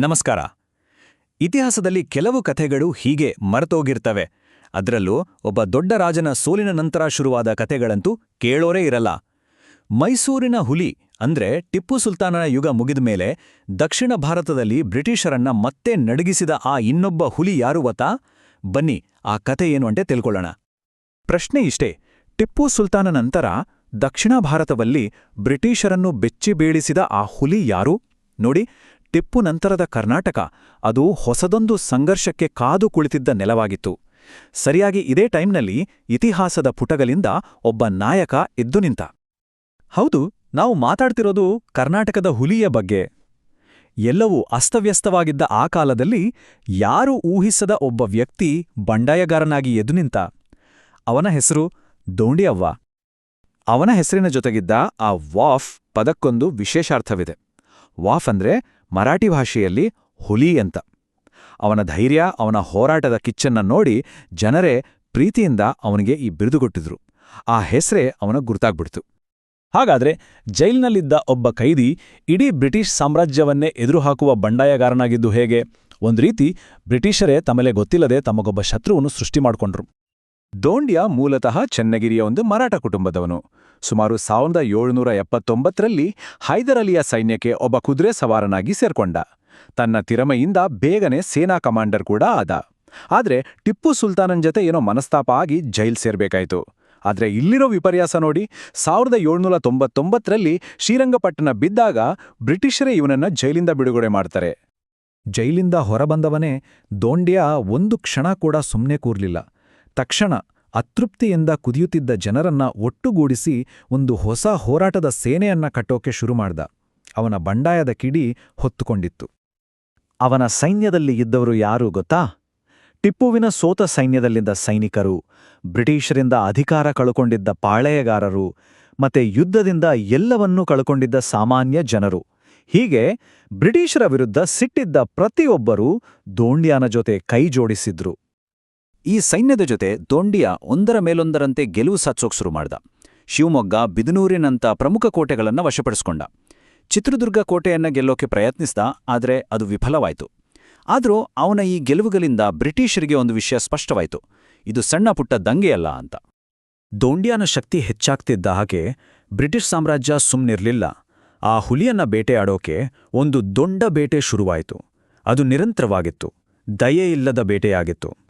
ನಮಸ್ಕಾರ. ಇತಿಹಾಸದಲ್ಲಿ ಕೆಲವು ಕಥೆಗಳು ಹೀಗೆ ಮರೆತೋಗಿರ್ತವೆ. ಅದರಲ್ಲೂ ಒಬ್ಬ ದೊಡ್ಡ ರಾಜನ ಸೋಲಿನ ನಂತರ ಶುರುವಾದ ಕಥೆಗಳಂತೂ ಕೇಳೋರೇ ಇರಲ್ಲ. ಮೈಸೂರಿನ ಹುಲಿ ಅಂದ್ರೆ ಟಿಪ್ಪು ಸುಲ್ತಾನನ ಯುಗ ಮುಗಿದ ಮೇಲೆ ದಕ್ಷಿಣ ಭಾರತದಲ್ಲಿ ಬ್ರಿಟಿಷರನ್ನ ಮತ್ತೆ ನಡಗಿಸಿದ ಆ ಇನ್ನೊಬ್ಬ ಹುಲಿ ಯಾರು ಗೊತ್ತಾ? ಬನ್ನಿ, ಆ ಕಥೆ ಏನು ಅಂತೆ ತಿಳ್ಕೊಳ್ಳೋಣ. ಪ್ರಶ್ನೆ ಇಷ್ಟೇ, ಟಿಪ್ಪು ಸುಲ್ತಾನ ನಂತರ ದಕ್ಷಿಣ ಭಾರತದಲ್ಲಿ ಬ್ರಿಟಿಷರನ್ನು ಬೆಚ್ಚಿ ಬೀಳಿಸಿದ ಆ ಹುಲಿ ಯಾರು? ನೋಡಿ ಟಿಪ್ಪು ನಂತರದ ಕರ್ನಾಟಕ ಅದು ಹೊಸದೊಂದು ಸಂಘರ್ಷಕ್ಕೆ ಕಾದು ಕುಳಿತಿದ್ದ ನೆಲವಾಗಿತ್ತು. ಸರಿಯಾಗಿ ಇದೇ ಟೈಮ್ನಲ್ಲಿ ಇತಿಹಾಸದ ಪುಟಗಳಿಂದ ಒಬ್ಬ ನಾಯಕ ಎದ್ದು ನಿಂತ. ಹೌದು, ನಾವು ಮಾತಾಡ್ತಿರೋದು ಕರ್ನಾಟಕದ ಹುಲಿಯ ಬಗ್ಗೆ. ಎಲ್ಲವೂ ಅಸ್ತವ್ಯಸ್ತವಾಗಿದ್ದ ಆ ಕಾಲದಲ್ಲಿ ಯಾರೂ ಊಹಿಸದ ಒಬ್ಬ ವ್ಯಕ್ತಿ ಬಂಡಾಯಗಾರನಾಗಿ ಎದ್ದು ನಿಂತ. ಅವನ ಹೆಸರು ದೋಂಡಿಯವ್ವ. ಅವನ ಹೆಸರಿನ ಜೊತೆಗಿದ್ದ ಆ ವಾಫ್ ಪದಕ್ಕೊಂದು ವಿಶೇಷಾರ್ಥವಿದೆ. ವಾಫ್ ಅಂದ್ರೆ ಮರಾಠಿ ಭಾಷೆಯಲ್ಲಿ ಹುಲಿ ಅಂತ. ಅವನ ಧೈರ್ಯ, ಅವನ ಹೋರಾಟದ ಕಿಚ್ಚನ್ನ ನೋಡಿ ಜನರೇ ಪ್ರೀತಿಯಿಂದ ಅವನಿಗೆ ಈ ಬಿರುದು ಕೊಟ್ಟಿದ್ರು. ಆ ಹೆಸರೇ ಅವನ ಗುರ್ತಾಗ್ಬಿಡ್ತು. ಹಾಗಾದ್ರೆ ಜೈಲ್ನಲ್ಲಿದ್ದ ಒಬ್ಬ ಕೈದಿ ಇಡೀ ಬ್ರಿಟಿಷ್ ಸಾಮ್ರಾಜ್ಯವನ್ನೇ ಎದುರುಹಾಕುವ ಬಂಡಾಯಗಾರನಾಗಿದ್ದು ಹೇಗೆ? ಒಂದು ರೀತಿ ಬ್ರಿಟಿಷರೇ ತಮಲೆ ಗೊತ್ತಿಲ್ಲದೆ ತಮಗೊಬ್ಬ ಶತ್ರುವನ್ನು ಸೃಷ್ಟಿ ಮಾಡಿಕೊಂಡ್ರು. ದೋಂಡ್ಯ ಮೂಲತಃ ಚೆನ್ನಗಿರಿಯ ಒಂದು ಮರಾಠ ಕುಟುಂಬದವನು. ಸುಮಾರು ಸಾವಿರದ ಏಳುನೂರ ಎಪ್ಪತ್ತೊಂಬತ್ತರಲ್ಲಿ ಹೈದರ್ ಸೈನ್ಯಕ್ಕೆ ಒಬ್ಬ ಕುದುರೆ ಸವಾರನಾಗಿ ಸೇರ್ಕೊಂಡ. ತನ್ನ ತಿರಮೆಯಿಂದ ಬೇಗನೆ ಸೇನಾ ಕಮಾಂಡರ್ ಕೂಡ ಆದ. ಆದರೆ ಟಿಪ್ಪು ಸುಲ್ತಾನನ್ ಜೊತೆ ಏನೋ ಮನಸ್ತಾಪ ಆಗಿ ಜೈಲ್ ಸೇರ್ಬೇಕಾಯ್ತು. ಆದರೆ ಇಲ್ಲಿರೋ ವಿಪರ್ಯಾಸ ನೋಡಿ ಸಾವಿರದ ಏಳುನೂರ ತೊಂಬತ್ತೊಂಬತ್ತರಲ್ಲಿ ಶ್ರೀರಂಗಪಟ್ಟಣ ಬಿದ್ದಾಗ ಬ್ರಿಟಿಷರೇ ಇವನನ್ನ ಜೈಲಿಂದ ಬಿಡುಗಡೆ ಮಾಡ್ತಾರೆ. ಜೈಲಿಂದ ಹೊರಬಂದವನೇ ದೋಂಡ್ಯ ಒಂದು ಕ್ಷಣ ಕೂಡ ಸುಮ್ಮನೆ ಕೂರ್ಲಿಲ್ಲ. ತಕ್ಷಣ ಅತೃಪ್ತಿಯಿಂದ ಕುದಿಯುತ್ತಿದ್ದ ಜನರನ್ನ ಒಟ್ಟುಗೂಡಿಸಿ ಒಂದು ಹೊಸ ಹೋರಾಟದ ಸೇನೆಯನ್ನ ಕಟ್ಟೋಕೆ ಶುರು ಮಾಡ್ದ. ಅವನ ಬಂಡಾಯದ ಕಿಡಿ ಹೊತ್ತುಕೊಂಡಿತ್ತು. ಅವನ ಸೈನ್ಯದಲ್ಲಿ ಇದ್ದವರು ಯಾರು ಗೊತ್ತಾ? ಟಿಪ್ಪುವಿನ ಸೋತ ಸೈನ್ಯದಲ್ಲಿದ್ದ ಸೈನಿಕರು, ಬ್ರಿಟಿಷರಿಂದ ಅಧಿಕಾರ ಕಳ್ಕೊಂಡಿದ್ದ ಪಾಳೆಯಗಾರರು, ಮತ್ತೆ ಯುದ್ಧದಿಂದ ಎಲ್ಲವನ್ನೂ ಕಳ್ಕೊಂಡಿದ್ದ ಸಾಮಾನ್ಯ ಜನರು. ಹೀಗೆ ಬ್ರಿಟಿಷರ ವಿರುದ್ಧ ಸಿಟ್ಟಿದ್ದ ಪ್ರತಿಯೊಬ್ಬರೂ ದೋಂಡ್ಯಾನ ಜೊತೆ ಕೈ ಜೋಡಿಸಿದ್ರು ಈ ಸೈನ್ಯದ ಜೊತೆ ದೊಂಡಿಯ ಒಂದರ ಮೇಲೊಂದರಂತೆ ಗೆಲುವು ಸಾಧಿಸೋಕ್ ಶುರು ಮಾಡ್ದ. ಶಿವಮೊಗ್ಗ ಬಿದನೂರಿನಂಥ ಪ್ರಮುಖ ಕೋಟೆಗಳನ್ನು ವಶಪಡಿಸ್ಕೊಂಡ. ಚಿತ್ರದುರ್ಗ ಕೋಟೆಯನ್ನ ಗೆಲ್ಲೋಕೆ ಪ್ರಯತ್ನಿಸ್ದ, ಆದರೆ ಅದು ವಿಫಲವಾಯಿತು. ಆದರೂ ಅವನ ಈ ಗೆಲುವುಗಳಿಂದ ಬ್ರಿಟಿಷರಿಗೆ ಒಂದು ವಿಷಯ ಸ್ಪಷ್ಟವಾಯಿತು. ಇದು ಸಣ್ಣ ಪುಟ್ಟ ದಂಗೆಯಲ್ಲ ಅಂತ. ದೋಂಡಿಯಾನ ಶಕ್ತಿ ಹೆಚ್ಚಾಗ್ತಿದ್ದ ಹಾಗೆ ಬ್ರಿಟಿಷ್ ಸಾಮ್ರಾಜ್ಯ ಸುಮ್ನಿರ್ಲಿಲ್ಲ. ಆ ಹುಲಿಯನ್ನ ಬೇಟೆಯಾಡೋಕೆ ಒಂದು ದೊಡ್ಡ ಬೇಟೆ ಶುರುವಾಯಿತು. ಅದು ನಿರಂತರವಾಗಿತ್ತು. ದಯೆಯಿಲ್ಲದ ಬೇಟೆಯಾಗಿತ್ತು.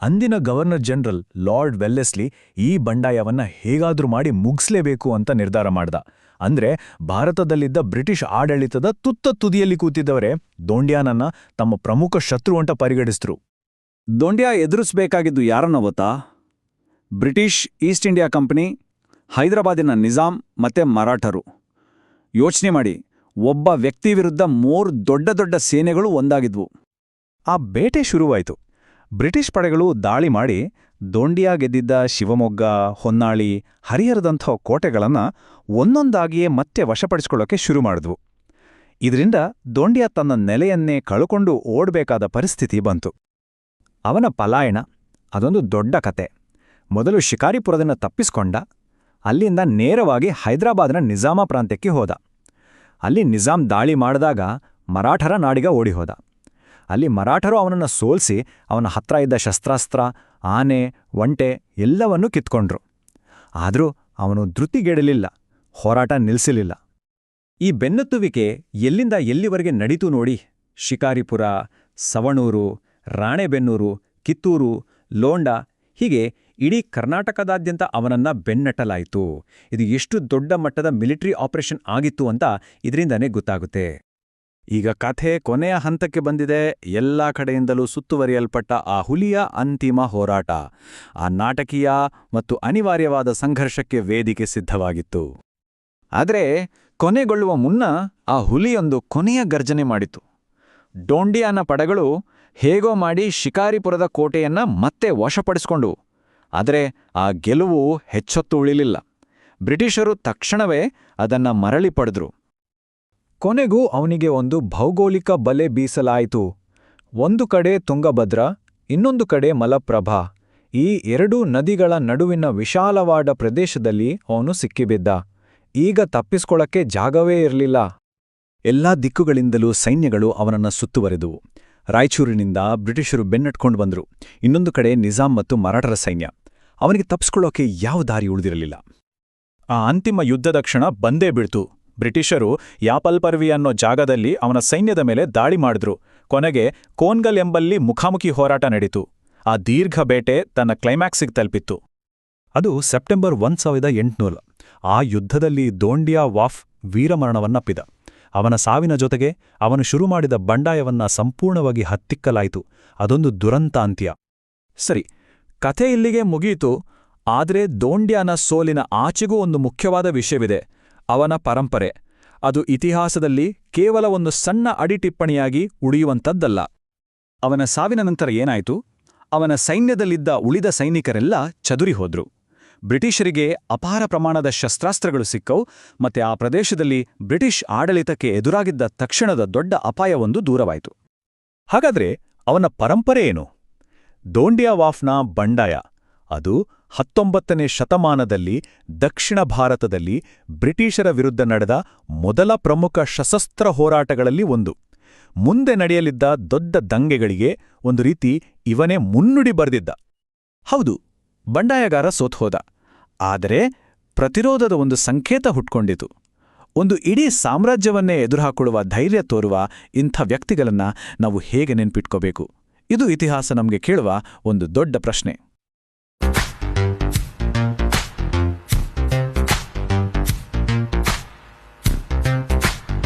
ಅಂದಿನ ಗವರ್ನರ್ ಜನರಲ್ ಲಾರ್ಡ್ ವೆಲ್ಲೆಸ್ಲಿ ಈ ಬಂಡಾಯವನ್ನ ಹೇಗಾದ್ರೂ ಮಾಡಿ ಮುಗಿಸ್ಲೇಬೇಕು ಅಂತ ನಿರ್ಧಾರ ಮಾಡ್ದ. ಅಂದ್ರೆ ಭಾರತದಲ್ಲಿದ್ದ ಬ್ರಿಟಿಷ್ ಆಡಳಿತದ ತುತ್ತ ತುದಿಯಲ್ಲಿ ಕೂತಿದ್ದವರೇ ದೋಂಡ್ಯಾನನ್ನ ತಮ್ಮ ಪ್ರಮುಖ ಶತ್ರು ಅಂತ ಪರಿಗಣಿಸಿದ್ರು. ದೋಂಡ್ಯಾ ಎದುರಿಸಬೇಕಾಗಿದ್ದು ಯಾರನ್ನ ಗೊತ್ತಾ? ಬ್ರಿಟಿಷ್ ಈಸ್ಟ್ ಇಂಡಿಯಾ ಕಂಪನಿ ಹೈದರಾಬಾದಿನ ನಿಜಾಂ ಮತ್ತೆ ಮರಾಠರು. ಯೋಚನೆ ಮಾಡಿ ಒಬ್ಬ ವ್ಯಕ್ತಿ ವಿರುದ್ಧ ಮೂರು ದೊಡ್ಡ ದೊಡ್ಡ ಸೇನೆಗಳು ಒಂದಾಗಿದ್ವು. ಆ ಬೇಟೆ ಶುರುವಾಯಿತು. ಬ್ರಿಟಿಷ್ ಪಡೆಗಳು ದಾಳಿ ಮಾಡಿ ದೋಂಡಿಯಾ ಗೆದ್ದಿದ್ದ ಶಿವಮೊಗ್ಗ, ಹೊನ್ನಾಳಿ, ಹರಿಹರದಂಥ ಕೋಟೆಗಳನ್ನು ಒಂದೊಂದಾಗಿಯೇ ಮತ್ತೆ ವಶಪಡಿಸಿಕೊಳ್ಳೋಕೆ ಶುರು ಮಾಡಿದ್ವು. ಇದರಿಂದ ದೋಂಡಿಯಾ ತನ್ನ ನೆಲೆಯನ್ನೇ ಕಳುಕೊಂಡು ಓಡಬೇಕಾದ ಪರಿಸ್ಥಿತಿ ಬಂತು. ಅವನ ಪಲಾಯಣ ಅದೊಂದು ದೊಡ್ಡ ಕತೆ. ಮೊದಲು ಶಿಕಾರಿಪುರದಿಂದ ತಪ್ಪಿಸ್ಕೊಂಡ, ಅಲ್ಲಿಂದ ನೇರವಾಗಿ ಹೈದರಾಬಾದ್ನ ನಿಜಾಮ ಪ್ರಾಂತ್ಯಕ್ಕೆ ಹೋದ. ಅಲ್ಲಿ ನಿಜಾಂ ದಾಳಿ ಮಾಡಿದಾಗ ಮರಾಠರ ನಾಡಿಗ ಓಡಿಹೋದ. ಅಲ್ಲಿ ಮರಾಠರು ಅವನನ್ನು ಸೋಲ್ಸಿ ಅವನ ಹತ್ರ ಇದ್ದ ಶಸ್ತ್ರಾಸ್ತ್ರ, ಆನೆ, ಒಂಟೆ ಎಲ್ಲವನ್ನೂ ಕಿತ್ಕೊಂಡ್ರು. ಆದರೂ ಅವನು ಧೃತಿಗೆಡಲಿಲ್ಲ, ಹೋರಾಟ ನಿಲ್ಲಿಸಲಿಲ್ಲ ಈ ಬೆನ್ನತ್ತುವಿಕೆ ಎಲ್ಲಿಂದ ಎಲ್ಲಿವರೆಗೆ ನಡೀತು ನೋಡಿ ಶಿಕಾರಿಪುರ, ಸವಣೂರು, ರಾಣೆಬೆನ್ನೂರು, ಕಿತ್ತೂರು, ಲೋಂಡ ಹೀಗೆ ಇಡೀ ಕರ್ನಾಟಕದಾದ್ಯಂತ ಅವನನ್ನ ಬೆನ್ನಟ್ಟಲಾಯಿತು. ಇದು ಎಷ್ಟು ದೊಡ್ಡ ಮಟ್ಟದ ಮಿಲಿಟರಿ ಆಪರೇಷನ್ ಆಗಿತ್ತು ಅಂತ ಇದರಿಂದನೇ ಗೊತ್ತಾಗುತ್ತೆ. ಈಗ ಕಥೆ ಕೊನೆಯ ಹಂತಕ್ಕೆ ಬಂದಿದೆ. ಎಲ್ಲ ಕಡೆಯಿಂದಲೂ ಸುತ್ತುವರಿಯಲ್ಪಟ್ಟ ಆ ಹುಲಿಯ ಅಂತಿಮ ಹೋರಾಟ. ಆ ನಾಟಕೀಯ ಮತ್ತು ಅನಿವಾರ್ಯವಾದ ಸಂಘರ್ಷಕ್ಕೆ ವೇದಿಕೆ ಸಿದ್ಧವಾಗಿತ್ತು. ಆದರೆ, ಕೊನೆಗೊಳ್ಳುವ ಮುನ್ನ ಆ ಹುಲಿಯೊಂದು ಕೊನೆಯ ಗರ್ಜನೆ ಮಾಡಿತು. ಡೋಂಡಿಯಾನ ಪಡೆಗಳು ಹೇಗೋ ಮಾಡಿ ಶಿಕಾರಿಪುರದ ಕೋಟೆಯನ್ನ ಮತ್ತೆ ವಶಪಡಿಸಿಕೊಂಡು, ಆದರೆ ಆ ಗೆಲುವು ಹೆಚ್ಚೊತ್ತು ಉಳಿಲಿಲ್ಲ. ಬ್ರಿಟಿಷರು ತಕ್ಷಣವೇ ಅದನ್ನ ಮರಳಿ ಪಡೆದ್ರು. ಕೊನೆಗೂ ಅವನಿಗೆ ಒಂದು ಭೌಗೋಳಿಕ ಬಲೆ ಬೀಸಲಾಯಿತು. ಒಂದು ಕಡೆ ತುಂಗಭದ್ರ, ಇನ್ನೊಂದು ಕಡೆ ಮಲಪ್ರಭಾ. ಈ ಎರಡೂ ನದಿಗಳ ನಡುವಿನ ವಿಶಾಲವಾದ ಪ್ರದೇಶದಲ್ಲಿ ಅವನು ಸಿಕ್ಕಿಬಿದ್ದ. ಈಗ ತಪ್ಪಿಸ್ಕೊಳಕ್ಕೆ ಜಾಗವೇ ಇರಲಿಲ್ಲ. ಎಲ್ಲಾ ದಿಕ್ಕುಗಳಿಂದಲೂ ಸೈನ್ಯಗಳು ಅವನನ್ನ ಸುತ್ತುವರೆದುವು. ರಾಯಚೂರಿನಿಂದ ಬ್ರಿಟಿಷರು ಬೆನ್ನಟ್ಕೊಂಡು ಬಂದರು. ಇನ್ನೊಂದು ಕಡೆ ನಿಜಾಂ ಮತ್ತು ಮರಾಠರ ಸೈನ್ಯ. ಅವನಿಗೆ ತಪ್ಪಿಸ್ಕೊಳ್ಳೋಕೆ ಯಾವ ದಾರಿ ಉಳಿದಿರಲಿಲ್ಲ. ಆ ಅಂತಿಮ ಯುದ್ಧದ ಕ್ಷಣ ಬಂದೇ ಬೀಳ್ತು. ಬ್ರಿಟಿಷರು ಯಾಪಲ್ಪರ್ವಿ ಅನ್ನೋ ಜಾಗದಲ್ಲಿ ಅವನ ಸೈನ್ಯದ ಮೇಲೆ ದಾಳಿ ಮಾಡಿದ್ರು. ಕೊನೆಗೆ ಕೋನ್ಗಲ್ ಎಂಬಲ್ಲಿ ಮುಖಾಮುಖಿ ಹೋರಾಟ ನಡೀತು. ಆ ದೀರ್ಘ ಬೇಟೆ ತನ್ನ ಕ್ಲೈಮ್ಯಾಕ್ಸಿಗೆ ತಲುಪಿತ್ತು. ಅದು ಸೆಪ್ಟೆಂಬರ್ ಒಂದ್ ಸಾವಿರದ ಎಂಟುನೂರು. ಆ ಯುದ್ಧದಲ್ಲಿ ದೋಂಡಿಯಾ ವಾಫ್ ವೀರಮರಣವನ್ನಪ್ಪಿದ ಅವನ ಸಾವಿನ ಜೊತೆಗೆ ಅವನು ಶುರು ಮಾಡಿದ ಬಂಡಾಯವನ್ನ ಸಂಪೂರ್ಣವಾಗಿ ಹತ್ತಿಕ್ಕಲಾಯಿತು. ಅದೊಂದು ದುರಂತಾಂತ್ಯ. ಸರಿ, ಕಥೆ ಇಲ್ಲಿಗೆ ಮುಗಿಯಿತು ಆದರೆ ದೋಂಡ್ಯಾನ ಸೋಲಿನ ಆಚೆಗೂ ಒಂದು ಮುಖ್ಯವಾದ ವಿಷಯವಿದೆ. ಅವನ ಪರಂಪರೆ. ಅದು ಇತಿಹಾಸದಲ್ಲಿ ಕೇವಲ ಒಂದು ಸಣ್ಣ ಅಡಿಟಿಪ್ಪಣಿಯಾಗಿ ಉಳಿಯುವಂಥದ್ದಲ್ಲ. ಅವನ ಸಾವಿನ ನಂತರ ಏನಾಯಿತು? ಅವನ ಸೈನ್ಯದಲ್ಲಿದ್ದ ಉಳಿದ ಸೈನಿಕರೆಲ್ಲ ಚದುರಿ ಹೋದ್ರು. ಬ್ರಿಟಿಷರಿಗೆ ಅಪಾರ ಪ್ರಮಾಣದ ಶಸ್ತ್ರಾಸ್ತ್ರಗಳು ಸಿಕ್ಕವು ಮತ್ತೆ ಆ ಪ್ರದೇಶದಲ್ಲಿ ಬ್ರಿಟಿಷ್ ಆಡಳಿತಕ್ಕೆ ಎದುರಾಗಿದ್ದ ತಕ್ಷಣದ ದೊಡ್ಡ ಅಪಾಯವೊಂದು ದೂರವಾಯಿತು. ಹಾಗಾದ್ರೆ ಅವನ ಪರಂಪರೆ ಏನು? ದೋಂಡಿಯಾವಾಫ್ನ ಬಂಡಾಯ. ಅದು ಹತ್ತೊಂಬತ್ತನೇ ಶತಮಾನದಲ್ಲಿ ದಕ್ಷಿಣ ಭಾರತದಲ್ಲಿ ಬ್ರಿಟಿಷರ ವಿರುದ್ಧ ನಡೆದ ಮೊದಲ ಪ್ರಮುಖ ಸಶಸ್ತ್ರ ಹೋರಾಟಗಳಲ್ಲಿ ಒಂದು. ಮುಂದೆ ನಡೆಯಲಿದ್ದ ದೊಡ್ಡ ದಂಗೆಗಳಿಗೆ ಒಂದು ರೀತಿ ಇವನೇ ಮುನ್ನುಡಿ ಬರೆದಿದ್ದ. ಹೌದು, ಬಂಡಾಯಗಾರ ಸೋತ್ಹೋದ ಆದರೆ ಪ್ರತಿರೋಧದ ಒಂದು ಸಂಕೇತ ಹುಟ್ಕೊಂಡಿತು. ಒಂದು ಇಡೀ ಸಾಮ್ರಾಜ್ಯವನ್ನೇ ಎದುರುಹಾಕೊಳ್ಳುವ ಧೈರ್ಯ ತೋರುವ ಇಂಥ ವ್ಯಕ್ತಿಗಳನ್ನ ನಾವು ಹೇಗೆ ನೆನ್ಪಿಟ್ಕೋಬೇಕು? ಇದು ಇತಿಹಾಸ ನಮಗೆ ಕೇಳುವ ಒಂದು ದೊಡ್ಡ ಪ್ರಶ್ನೆ.